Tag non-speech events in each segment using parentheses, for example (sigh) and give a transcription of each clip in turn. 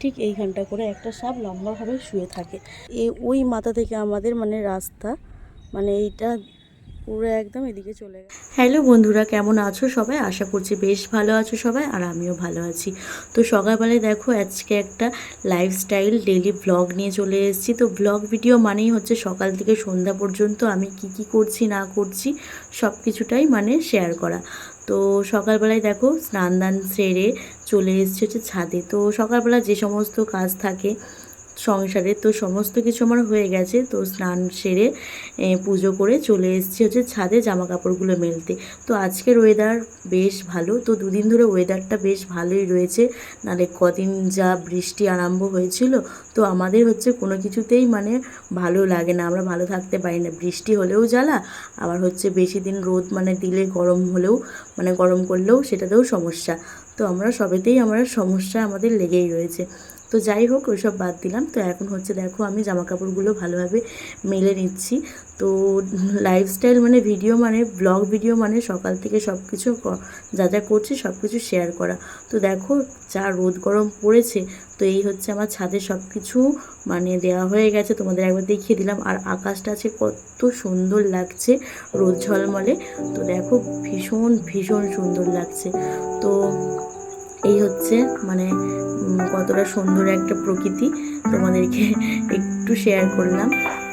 ঠিক এইখানটা করে একটা সাপ লম্বাভাবে শুয়ে থাকে। এ ওই মাথা থেকে আমাদের মানে রাস্তা মানে এইটা পুরো একদম এদিকে চলে গেছে। হ্যালো বন্ধুরা, কেমন আছো সবাই? আশা করছি বেশ ভালো আছো সবাই, আর আমিও ভালো আছি। তো সকালবেলায় দেখো, আজকে একটা লাইফস্টাইল ডেলি ব্লগ নিয়ে চলে এসেছি। তো ব্লগ ভিডিও মানেই হচ্ছে সকাল থেকে সন্ধ্যা পর্যন্ত আমি কি কি করছি, না করছি সব কিছুটাই মানে শেয়ার করা। তো সকালবেলায় দেখো স্নান দান সেরে চলে এসছে হচ্ছে ছাদে। তো সকালবেলা যে সমস্ত কাজ থাকে সংসারে। তো সমস্ত কিছু আমার হয়ে গেছে। তো স্নান সেরে পুজো করে চলে এসেছি হচ্ছে ছাদে জামা কাপড়গুলো মেলতে। তো আজকের ওয়েদার বেশ ভালো। তো দুদিন ধরে ওয়েদারটা বেশ ভালোই রয়েছে। নালে কদিন যা বৃষ্টি আরম্ভ হয়েছিল, তো আমাদের হচ্ছে কোনো কিছুতেই মানে ভালো লাগে না। আমরা ভালো থাকতে পারি না। বৃষ্টি হলেও জ্বালা, আবার হচ্ছে বেশি দিন রোদ মানে দিলে গরম হলেও মানে গরম করলেও সেটাতেও সমস্যা। তো আমরা সবেতেই আমরা সমস্যা আমাদের লেগেই রয়েছে। তো যাই হোক, ওইসব বাদ দিলাম। তো এখন হচ্ছে দেখো, আমি জামা কাপড়গুলো ভালোভাবে মেলে নিচ্ছি। তো লাইফস্টাইল মানে ভিডিও মানে ব্লগ ভিডিও মানে সকাল থেকে সব কিছু যা যা করছি সব কিছু শেয়ার করা। তো দেখো, যা রোদ গরম পড়েছে, তো এই হচ্ছে আমার ছাদে সব কিছু মানে দেওয়া হয়ে গেছে। তোমাদের একবার দেখিয়ে দিলাম। আর আকাশটা আছে, কত সুন্দর লাগছে রোদ ঝলমলে। তো দেখো, ভীষণ ভীষণ সুন্দর লাগছে। তো এই হচ্ছে মানে কতটা সুন্দর একটা প্রকৃতি তোমাদেরকে (laughs) একটু শেয়ার করলাম।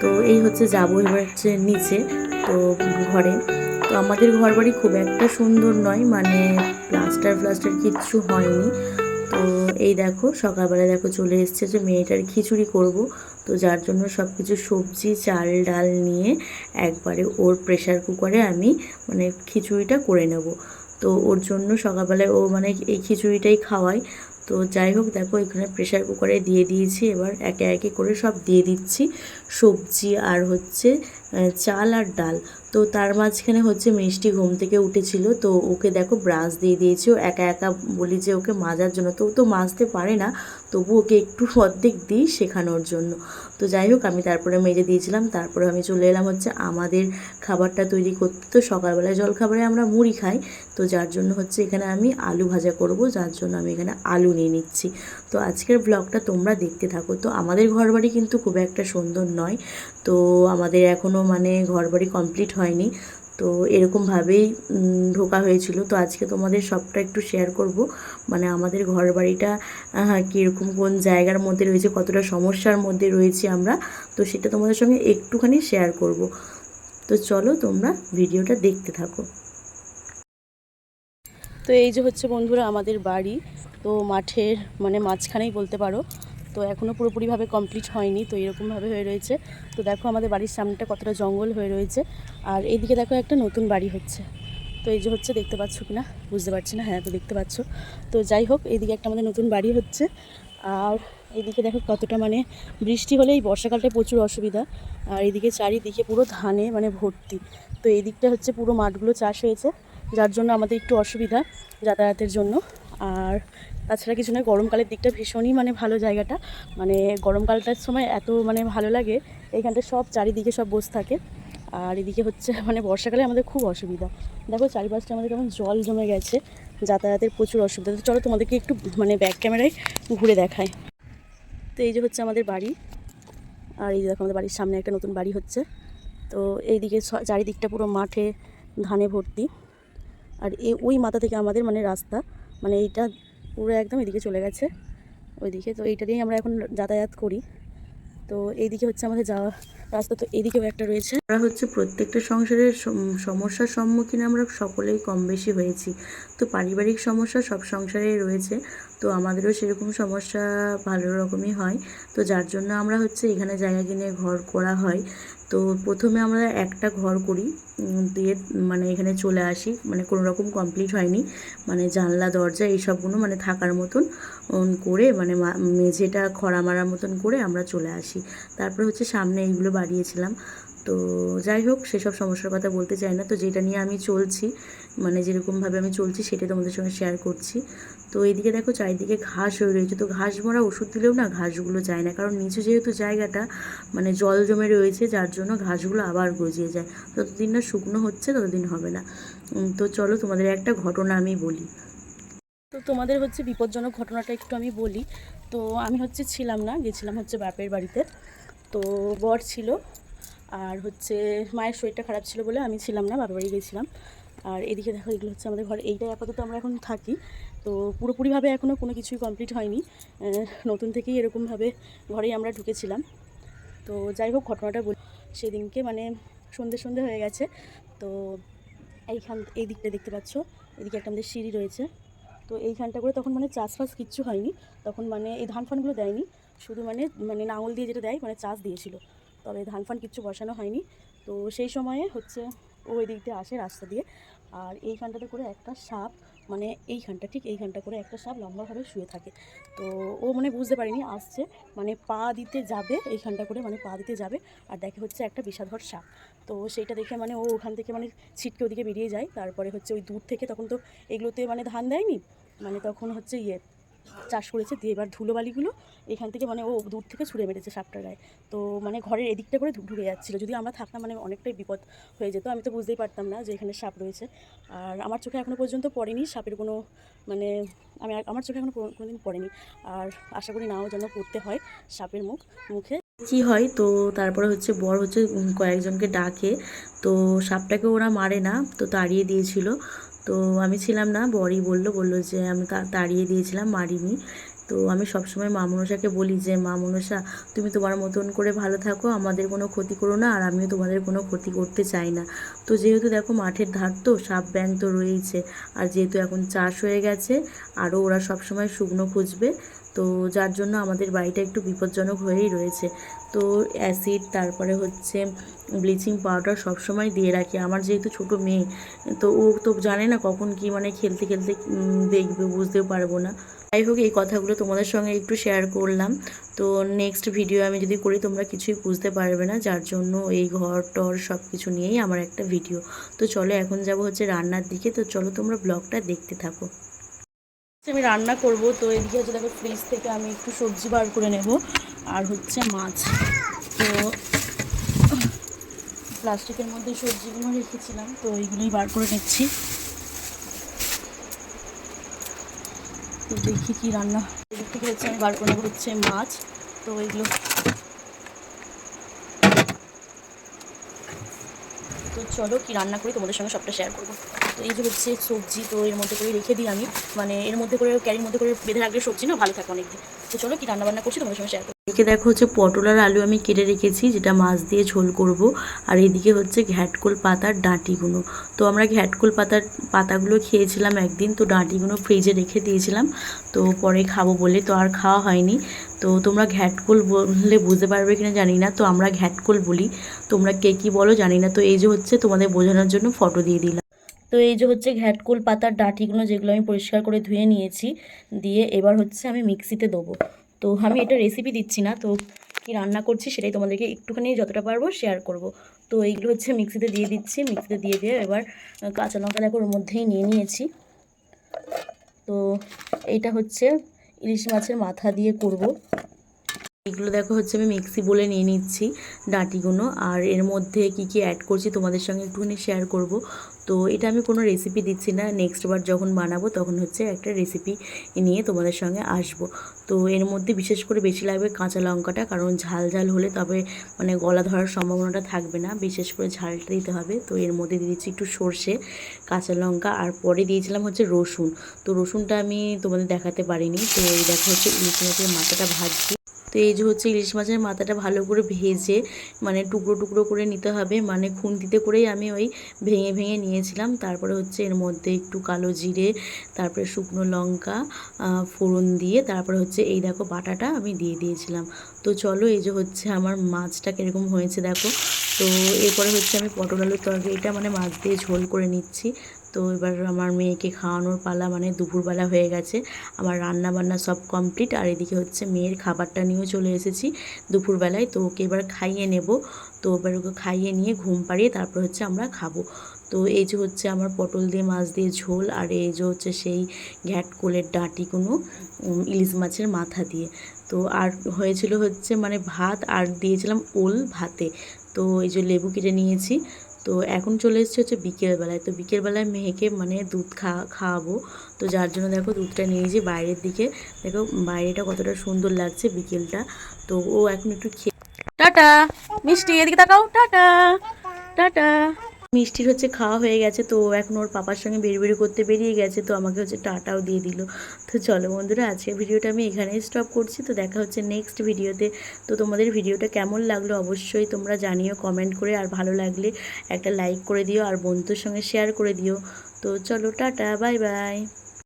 তো এই হচ্ছে, যাব এবার হচ্ছে নিচে, তো ঘরে। তো আমাদের ঘর বাড়ি খুব একটা সুন্দর নয় মানে প্লাস্টার প্লাস্টার কিচ্ছু হয়নি। তো এই দেখো সকালবেলা দেখো চলে এসছে যে মেয়েটার খিচুড়ি করব। তো যার জন্য সব কিছু সবজি, চাল, ডাল নিয়ে একবারে ওর প্রেশার কুকারে আমি মানে খিচুড়িটা করে নেব। তো ওর জন্য সকালবেলায় ও মানে এই খিচুড়িটাই খাওয়ায়। তো যাই হোক, দেখো এখানে প্রেশার কুকারে দিয়ে দিয়েছি, এবার একে একে করে সব দিয়ে দিচ্ছি। সবজি আর হচ্ছে চাল আর ডাল। তো তার মাঝখানে হচ্ছে মিষ্টি ঘুম থেকে উঠেছিল, তো ওকে দেখো ব্রাশ দিয়ে দিয়েছি। ও একা একা বলি যে ওকে মাজার জন্য, তো ও তো মাজতে পারে না। তবু ওকে একটু অর্ধেক দিই শেখানোর জন্য। তো যাই হোক, আমি তারপরে মেজে দিয়েছিলাম, তারপরে আমি চলে এলাম হচ্ছে আমাদের খাবারটা তৈরি করতে। তো সকালবেলায় জলখাবারে আমরা মুড়ি খাই, তো যার জন্য হচ্ছে এখানে আমি আলু ভাজা করব, যার জন্য আমি এখানে আলু নিয়ে নিচ্ছি। তো আজকের ব্লগটা তোমরা দেখতে থাকো। তো আমাদের ঘরবাড়ি কিন্তু খুব একটা সুন্দর নয়। তো আমাদের এখনও মানে ঘরবাড়ি কমপ্লিট হয়নি। তো এরকমভাবেই ঢোকা হয়েছিল। তো আজকে তোমাদের সবটা একটু শেয়ার করব। মানে আমাদের ঘর বাড়িটা কীরকম, কোন জায়গার মধ্যে রয়েছে, কতটা সমস্যার মধ্যে রয়েছি আমরা, তো সেটা তোমাদের সঙ্গে একটুখানি শেয়ার করব। তো চলো তোমরা ভিডিওটা দেখতে থাকো। তো এই যে হচ্ছে বন্ধুরা আমাদের বাড়ি, তো মাঠের মানে মাঝখানেই বলতে পারো তো এখনও পুরোপুরিভাবে কমপ্লিট হয়নি, তো এরকমভাবে হয়ে রয়েছে। তো দেখো আমাদের বাড়ির সামনেটা কতটা জঙ্গল হয়ে রয়েছে। আর এইদিকে দেখো একটা নতুন বাড়ি হচ্ছে। তো এই যে হচ্ছে, দেখতে পাচ্ছ কি না বুঝতে পারছি না। হ্যাঁ তো দেখতে পাচ্ছ। তো যাই হোক, এইদিকে একটা আমাদের নতুন বাড়ি হচ্ছে। আর এইদিকে দেখো কতটা মানে বৃষ্টি হলে এই বর্ষাকালটায় প্রচুর অসুবিধা। আর এইদিকে চারিদিকে পুরো ধানে মানে ভর্তি। তো এই দিকটা হচ্ছে পুরো মাঠগুলো চাষ হয়েছে। যার জন্য আমাদের একটু অসুবিধা যাতায়াতের জন্য। আর তাছাড়া কিছু নয়, গরমকালের দিকটা ভীষণই মানে ভালো জায়গাটা। মানে গরমকালটার সময় এত মানে ভালো লাগে, এইখানটা সব চারিদিকে সব বসে থাকে। আর এদিকে হচ্ছে (laughs) মানে বর্ষাকালে আমাদের খুব অসুবিধা। দেখো চারিপাশটা আমাদের কেমন জল জমে গেছে, যাতায়াতের প্রচুর অসুবিধা। তো চলো তোমাদেরকে একটু মানে ব্যাক ক্যামেরায় ঘুরে দেখায় তো এই যে হচ্ছে আমাদের বাড়ি। আর এই যে দেখো আমাদের বাড়ির সামনে একটা নতুন বাড়ি হচ্ছে। তো এইদিকে চারিদিকটা পুরো মাঠে ধানে ভর্তি। আর এই ওই মাথা থেকে আমাদের মানে রাস্তা। মানে এইটা পুরো একদম এদিকে চলে গেছে। ওইদিকে তো এইটা দিয়েই আমরা এখন যাতায়াত করি। তো এইদিকে হচ্ছে আমাদের যাওয়া রাস্তা তো এইদিকেও একটা রয়েছে। আমরা হচ্ছে প্রত্যেকটা সংসারের সমস্যার সম্মুখীন আমরা সকলেই কম বেশি হয়েছি। তো পারিবারিক সমস্যা সব সংসারেই রয়েছে। তো আমাদেরও সেরকম সমস্যা ভালো রকমই হয়। তো যার জন্য আমরা হচ্ছে এখানে জায়গা কিনে ঘর করা হয়। তো প্রথমে আমরা একটা ঘর করি দিয়ে মানে এখানে চলে আসি। মানে কোনো রকম কমপ্লিট হয়নি। মানে জানলা, দরজা এইসবগুলো মানে থাকার মতন করে মানে মেঝেটা খরা মারার মতন করে আমরা চলে আসি। তারপর হচ্ছে সামনে এইগুলো বাড়িয়েছিলাম। তো যাই হোক, সেসব সমস্যার কথা বলতে চাই না। তো যেটা নিয়ে আমি চলছি মানে যেরকমভাবে আমি চলছি সেটা তোমাদের সঙ্গে শেয়ার করছি। তো এইদিকে দেখো, চারিদিকে ঘাস হয়ে রয়েছে। তো ঘাস মরা ওষুধ দিলেও না ঘাসগুলো যায় না। কারণ নিচে যেহেতু জায়গাটা মানে জল জমে রয়েছে, যার জন্য ঘাসগুলো আবার গজিয়ে যায়। যতদিন না শুকনো হচ্ছে, ততদিন হবে না। তো চলো তোমাদের একটা ঘটনা আমি বলি। তো তোমাদের হচ্ছে বিপজ্জনক ঘটনাটা একটু আমি বলি। তো আমি হচ্ছে ছিলাম না, গেছিলাম হচ্ছে বাপের বাড়িতে। তো বর ছিল আর হচ্ছে মায়ের শরীরটা খারাপ ছিল বলে আমি ছিলাম না, বাপের বাড়ি গেছিলাম আর এদিকে দেখো এগুলো হচ্ছে আমাদের ঘর, এইটাই আপাতত আমরা এখন থাকি। তো পুরোপুরিভাবে এখনও কোনো কিছুই কমপ্লিট হয়নি। নতুন থেকেই এরকমভাবে ঘরেই আমরা ঢুকেছিলাম। তো যাই হোক, ঘটনাটা বলি। সেদিনকে মানে সন্ধে সন্ধে হয়ে গেছে। তো এইখান, এই দিকটা দেখতে পাচ্ছ। এদিকে একটা আমাদের সিঁড়ি রয়েছে। তো এইখানটা করে তখন মানে চাষবাস কিচ্ছু হয়নি। তখন মানে এই ধান ফানগুলো দেয়নি। শুধু মানে মানে নাঙল দিয়ে যেটা দেয় মানে চাষ দিয়েছিল। তবে ধান ফান কিচ্ছু বসানো হয়নি। তো সেই সময়ে হচ্ছে ওই দিক দিয়ে আসে রাস্তা দিয়ে। আর এইখানটাতে করে একটা সাপ মানে এইখানটা, ঠিক এইখানটা করে একটা সাপ লম্বাভাবে শুয়ে থাকে। তো ও মানে বুঝতে পারিনি, আসছে মানে পা দিতে যাবে, এইখানটা করে মানে পা দিতে যাবে। আর দেখে হচ্ছে একটা বিষাধর সাপ। তো সেইটা দেখে মানে ও ওখান থেকে মানে ছিটকে ওদিকে বেরিয়ে যায়। তারপরে হচ্ছে ওই দূর থেকে তখন তো এগুলোতে মানে ধান দেয়নি? মানে তখন হচ্ছে ইয়ে চাষ করেছে দিয়ে এবার ধুলোবালিগুলো এখান থেকে মানে ও দূর থেকে ছুঁড়ে মেরেছে সাপটার গায়ে। তো মানে ঘরের এদিকটা করে ঢুকে যাচ্ছিল। যদি আমরা থাকতাম মানে অনেকটাই বিপদ হয়ে যেত, আমি তো বুঝতেই পারতাম না যে এখানে সাপ রয়েছে। আর আমার চোখে এখনও পর্যন্ত পড়েনি সাপের কোনো মানে আমি আমার চোখে এখনও কোনো দিন পড়েনি। আর আশা করি নাও যেন পড়তে হয় সাপের মুখ মুখে। কি হয়? তো তারপরে হচ্ছে বর হচ্ছে কয়েকজনকে ডাকে। তো সাপটাকে ওরা মারে না, তো তাড়িয়ে দিয়েছিল। তো আমি ছিলাম না, বরই বলল বলল যে আমি তাড়িয়ে দিয়েছিলাম মারিনি। তো আমি সবসময় মা মনসাকে বলি যে, মা মনসা, তুমি তোমার মতন করে ভালো থাকো, আমাদের কোনো ক্ষতি করো না, আর আমিও তোমাদের কোনো ক্ষতি করতে চাই না। তো যেহেতু দেখো মাঠের ধার তো, সাপ ব্যাং তো রয়েছে আর যেহেতু এখন চাষ হয়ে গেছে, আরও ওরা সবসময় শুকনো খুঁজবে। তো যার জন্য আমাদের বাড়িটা একটু বিপজ্জনক হয়েই রয়েছে। তো অ্যাসিড তারপরে হচ্ছে ব্লিচিং পাউডার সবসময় দিয়ে রাখি। আমার যেহেতু ছোট মেয়ে, তো ও তো জানে না কখন কি মানে খেলতে খেলতে দেখবে, বুঝতেও পারব না। যাই হোক, এই কথাগুলো তোমাদের সঙ্গে একটু শেয়ার করলাম। তো নেক্সট ভিডিও আমি যদি করি, তোমরা কিছুই বুঝতে পারবে না, যার জন্য এই ঘর, টর সব কিছু নিয়েই আমার একটা ভিডিও তো চলো, এখন যাব হচ্ছে রান্নার দিকে। তো চলো, তোমরা ব্লগটা দেখতে থাকো। আমি রান্না করব। তো এদিকে হচ্ছে দেখো ফ্রিজ থেকে আমি একটু সবজি বার করে নেব। আর হচ্ছে মাছ। তো প্লাস্টিকের মধ্যে সবজিগুলো রেখেছিলাম, তো এইগুলোই বার করে নিচ্ছি। তো দেখি কি রান্না এদিক থেকে হচ্ছে আমি বার করে হচ্ছে মাছ। তো এইগুলো তো চলো কি রান্না করি তোমাদের সঙ্গে সবটা শেয়ার করব। তো এই যে হচ্ছে সবজি, তো এর মধ্যে করে রেখে দিই আমি। মানে এর মধ্যে করে ক্যারির মধ্যে করে বেঁধে রাখলে সবজি না, ভালো থাকে অনেকদিন। তো চলো কি রান্না বান্না করছি তোমাদের সঙ্গে শেয়ার এদিকে দেখো হচ্ছে পটল আর আলু আমি কেটে রেখেছি, যেটা মাছ দিয়ে ঝোল করব। আর এদিকে হচ্ছে ঘ্যাটকোল পাতার ডাঁটিগুলো। তো আমরা ঘ্যাটকোল পাতার পাতাগুলো খেয়েছিলাম একদিন, তো ডাঁটিগুলো ফ্রিজে রেখে দিয়েছিলাম। তো পরে খাব বলে তো আর খাওয়া হয়নি। তো তোমরা ঘ্যাটকোল বললে বুঝতে পারবে কিনা জানি না, তো আমরা ঘ্যাটকোল বলি। তোমরা কে কী বলো জানি না, তো এই যে হচ্ছে তোমাদের বোঝানোর জন্য ফটো দিয়ে দিলাম। তো এই যে হচ্ছে ঘ্যাটকোল পাতার ডাঁটিগুলো যেগুলো আমি পরিষ্কার করে ধুয়ে নিয়েছি, দিয়ে এবার হচ্ছে আমি মিক্সিতে দেবো। তো আমি এটা রেসিপি দিচ্ছি না, তো কি রান্না করছি সেটাই তোমাদেরকে একটুখানি যতটা পারব শেয়ার করব। তো এইগুলো হচ্ছে মিক্সিতে দিয়ে দিচ্ছি, মিক্সিতে দিয়ে দিয়ে এবার কাঁচা লঙ্কা দেখো ওর মধ্যেই নিয়ে নিয়েছি। তো এইটা হচ্ছে ইলিশ মাছের মাথা দিয়ে করব। এগুলো দেখো হচ্ছে আমি মিক্সি বলে নিয়ে নিচ্ছি ডাঁটিগুলো, আর এর মধ্যে কি কি অ্যাড করছি তোমাদের সঙ্গে একটুখানি শেয়ার করব। তো এটা আমি কোনো রেসিপি দিচ্ছি না। নেক্সট বার যখন বানাবো তখন হচ্ছে একটা রেসিপি নিয়ে তোমাদের সঙ্গে আসব। তো এর মধ্যে বিশেষ করে বেশি লাগবে কাঁচা লঙ্কাটা, কারণ ঝাল ঝাল হলে তবে মানে গলা ধরার সম্ভাবনাটা থাকবে না। বিশেষ করে ঝালটা দিতে হবে। তো এর মধ্যে দিয়ে দিচ্ছি একটু সর্ষে, কাঁচা লঙ্কা, আর পরে দিয়েছিলাম হচ্ছে রসুন। তো রসুনটা আমি তোমাদের দেখাতে পারিনি। তো এই দেখো হচ্ছে ইলিশ মাছের মাথাটা ভাজছি। তো এই যে হচ্ছে ইলিশ মাছের মাথাটা ভালো করে ভেজে মানে টুকরো টুকরো করে নিতে হবে। মানে খুন্তিতে করেই আমি ওই ভেঙে ভেঙে নিয়েছিলাম। তারপরে হচ্ছে এর মধ্যে একটু কালো জিরে, তারপরে শুকনো লঙ্কা ফোড়ন দিয়ে তারপরে হচ্ছে এই দেখো বাটাটা আমি দিয়ে দিয়েছিলাম। তো চলো এই যে হচ্ছে আমার মাছটা কীরকম হয়েছে দেখো। তো এরপরে হচ্ছে আমি পটল আলুর তরকারিটা মানে মাছ দিয়ে ঝোল করে নিচ্ছি। তো এবার আমার মেয়েকে খাওয়ানোর পালা মানে দুপুরবেলা হয়ে গেছে। আমার রান্না বান্না সব কমপ্লিট আর এদিকে হচ্ছে মেয়ের খাবারটা নিয়েও চলে এসেছি দুপুরবেলায়। তো ওকে এবার খাইয়ে নেব। তো এবার ওকে খাইয়ে নিয়ে ঘুম পাড়িয়ে তারপর হচ্ছে আমরা খাব। তো এই যে হচ্ছে আমার পটল দিয়ে মাছ দিয়ে ঝোল আর এই যে হচ্ছে সেই ঘ্যাট কোলের ডাঁটি কোনো ইলিশ মাছের মাথা দিয়ে। তো আর হয়েছিল হচ্ছে মানে ভাত আর দিয়েছিলাম ওল ভাতে। তো এই যে লেবু কেটে নিয়েছি। তো এখন চলে এসেছি হচ্ছে বিকেলবেলায়। তো বিকেলবেলায় মেয়েকে মানে দুধ খা, খাওয়াবো। তো যার জন্য দেখো দুধটা নিয়ে যে বাইরের দিকে। দেখো বাইরেটা কতটা সুন্দর লাগছে বিকেলটা। তো ও এখন একটু খেয়ে টাটা! মিষ্টি, এদিকে তাকাও। টাটা! টাটা! মিষ্টির হচ্ছে খাওয়া হয়ে গেছে, তো এখন ওর পাপার সঙ্গে বেরি করতে বেরিয়ে গেছে, তো আমাকে হচ্ছে টাটাও দিয়ে দিল। তো চলো বন্ধুরা আজকে ভিডিওটা আমি এখানেই স্টপ করছি, তো দেখা হচ্ছে নেক্সট ভিডিওতে। তো তোমাদের ভিডিওটা কেমন লাগল অবশ্যই তোমরা জানিও কমেন্ট করে, আর ভালো লাগলে একটা লাইক করে দিও, আর বন্ধুর সঙ্গে শেয়ার করে দিও। তো চলো, টাটা বাই বাই